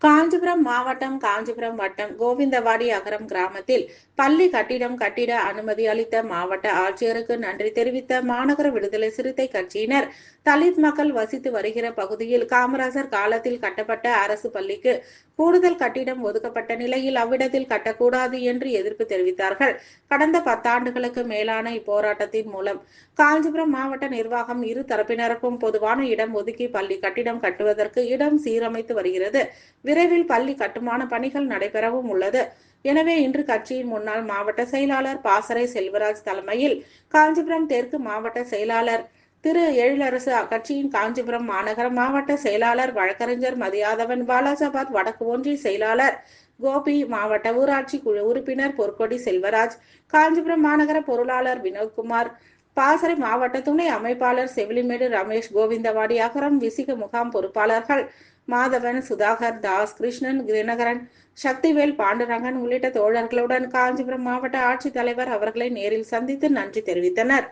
까 காஞ்சிபுரம் மாவட்டம் காஞ்சிபுரம் வட்டம் கோவிந்தவாடி அகரம் கிராமத்தில் பள்ளி கட்டிடம் கட்டிட அனுமதி அளித்த மாவட்ட ஆட்சியருக்கு நன்றி தெரிவித்த மாநகர விடுதலை சிறுத்தை கட்சியினர். தலித் மக்கள் வசித்து வருகிற பகுதியில் காமராசர் காலத்தில் கட்டப்பட்ட அரசு பள்ளிக்கு கூடுதல் கட்டிடம் ஒதுக்கப்பட்ட நிலையில் அவ்விடத்தில் கட்டக்கூடாது என்று எதிர்ப்பு தெரிவித்தார்கள். கடந்த பத்தாண்டுகளுக்கு மேலான இப்போராட்டத்தின் மூலம் காஞ்சிபுரம் மாவட்ட நிர்வாகம் இரு தரப்பினருக்கும் பொதுவான இடம் ஒதுக்கி பள்ளி கட்டிடம் கட்டுவதற்கு இடம் சீரமைத்து வருகிறது. விரைவில் விரைவில் பள்ளி கட்டுமான பணிகள் நடைபெறவும் உள்ளது. எனவே இன்று கட்சியின் முன்னாள் மாவட்ட செயலாளர் பாசறை செல்வராஜ் தலைமையில் காஞ்சிபுரம் தெற்கு மாவட்ட செயலாளர் திரு எழிலரசு அக்கட்சியின் காஞ்சிபுரம் மாநகர மாவட்ட செயலாளர் வழக்கறிஞர் மதியாதவன் பாலாஜாபாத் வடக்கு ஒன்றிய செயலாளர் கோபி மாவட்ட ஊராட்சி குழு உறுப்பினர் பொற்கொடி செல்வராஜ் காஞ்சிபுரம் மாநகர பொருளாளர் வினோத்குமார் பாசறை மாவட்ட துணை அமைப்பாளர் செவிலிமேடு ரமேஷ் கோவிந்தவாடி அகரம் விசிக முகாம் பொறுப்பாளர்கள் மாதவன் சுதாகர் தாஸ் கிருஷ்ணன் தினகரன் சக்திவேல் பாண்டுரங்கன் உள்ளிட்ட தோழர்களுடன் காஞ்சிபுரம் மாவட்ட ஆட்சித்தலைவர் அவர்களை நேரில் சந்தித்து நன்றி தெரிவித்தனர்.